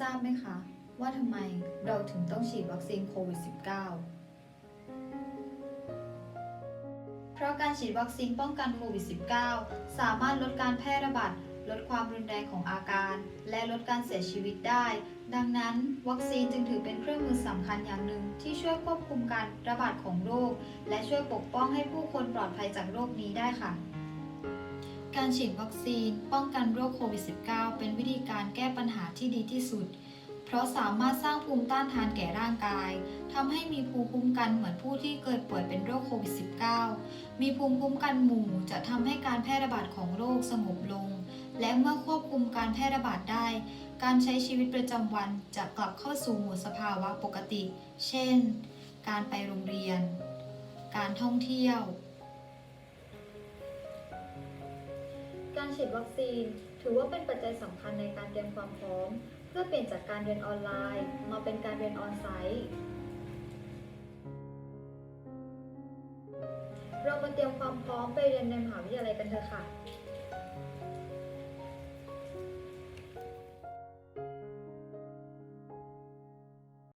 ทราบไหมคะ ว่าทำไมเราถึงต้องฉีดวัคซีนโควิด -19 เพราะการฉีดวัคซีนป้องกันโควิด -19 สามารถลดการแพร่ระบาดลดความรุนแรงของอาการ และลดการเสียชีวิตได้ ดังนั้น วัคซีนจึงถือเป็นเครื่องมือสำคัญอย่างหนึ่งที่ช่วยควบคุมการระบาดของโรค และช่วยปกป้องให้ผู้คนปลอดภัยจากโรคนี้ได้ค่ะ การฉีดวัคซีนป้องกันโรคโควิด -19 เป็นวิธีการแก้ปัญหาที่ดีที่สุด เพราะสามารถสร้างภูมิต้านทานแก่ร่างกายทำให้มีภูมิคุ้มกันเหมือนผู้ที่เคยป่วยเป็นโรคโควิด -19 มีภูมิคุ้มกันหมู่จะทำให้การแพร่ระบาดของโรคสงบลง และเมื่อควบคุมการแพร่ระบาดได้ การใช้ชีวิตประจำวันจะกลับเข้าสู่หมวดสภาวะปกติ เช่น การไปโรงเรียน การท่องเที่ยว การฉีดวัคซีน ถือว่าเป็นปัจจัยสำคัญในการเตรียมความพร้อม เพื่อเปลี่ยนจากการเรียนออนไลน์ มาเป็นการเรียนออนไซต์เรามาเตรียมความพร้อมไปเรียนในมหาวิทยาลัยกันเถอะค่ะ